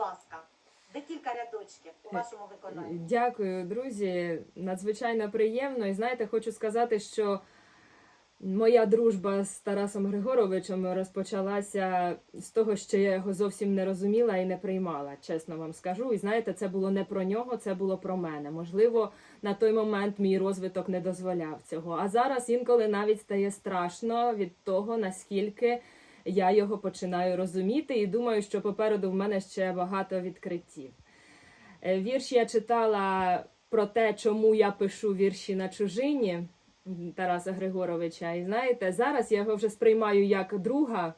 ласка, декілька рядочків у вашому виконанні. Дякую, друзі. Надзвичайно приємно. І знаєте, хочу сказати, що моя дружба з Тарасом Григоровичем розпочалася з того, що я його зовсім не розуміла і не приймала, чесно вам скажу. І знаєте, це було не про нього, це було про мене. Можливо, на той момент мій розвиток не дозволяв цього. А зараз інколи навіть стає страшно від того, наскільки я його починаю розуміти, і думаю, що попереду в мене ще багато відкриттів. Е, Вірш я читала про те, чому я пишу вірші на чужині Тараса Григоровича. І знаєте, зараз я його вже сприймаю як друга,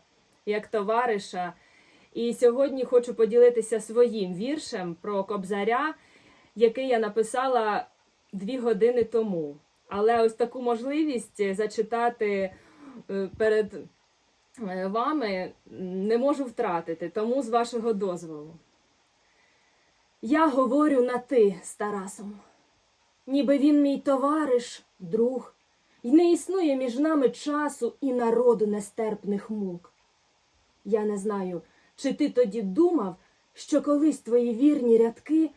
як товариша. І сьогодні хочу поділитися своїм віршем про кобзаря, який я написала дві години тому. Але ось таку можливість зачитати е, перед е, вами не можу втратити, тому з вашого дозволу. Я говорю на ти з Тарасом, ніби він мій товариш, друг, і не існує між нами часу і народу нестерпних мук. Я не знаю, чи ти тоді думав, що колись твої вірні рядки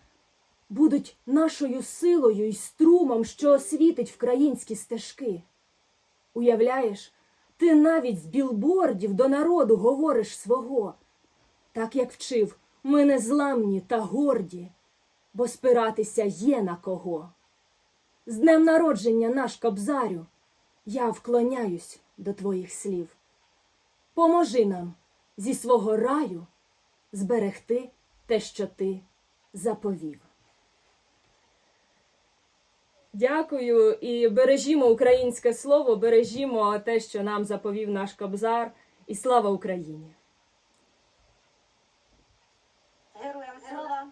будуть нашою силою і струмом, що освітить вкраїнські стежки. Уявляєш, ти навіть з білбордів до народу говориш свого, так як вчив, ми незламні та горді, бо спиратися є на кого. З днем народження наш кобзарю, я вклоняюсь до твоїх слів. Поможи нам зі свого раю зберегти те, що ти заповів. Дякую і бережімо українське слово, бережімо те, що нам заповів наш кобзар, і слава Україні! Героям слава.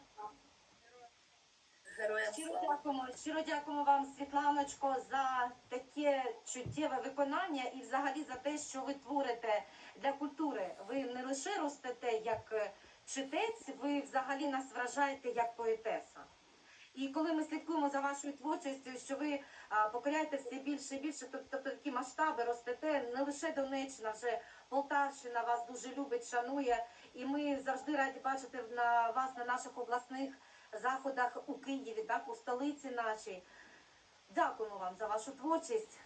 Героям Щиро слава. дякуємо, щиро дякуємо вам, Світланочко, за таке чуттєве виконання і взагалі за те, що ви творите для культури. Ви не лише ростете як е, читець, ви взагалі нас вражаєте як поетеса. Коли ми слідкуємо за вашою творчістю, що ви покоряєте все більше і більше, тобто такі масштаби ростете, не лише Донеччина, вже Полтавщина вас дуже любить, шанує. І ми завжди раді бачити на вас на наших обласних заходах у Києві, так, у столиці нашій. Дякуємо вам за вашу творчість.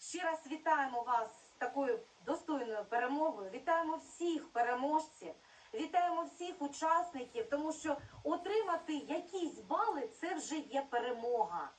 Ще раз вітаємо вас з такою достойною перемогою. Вітаємо всіх переможців, вітаємо всіх учасників, тому що отримати якісь бали це вже є перемога.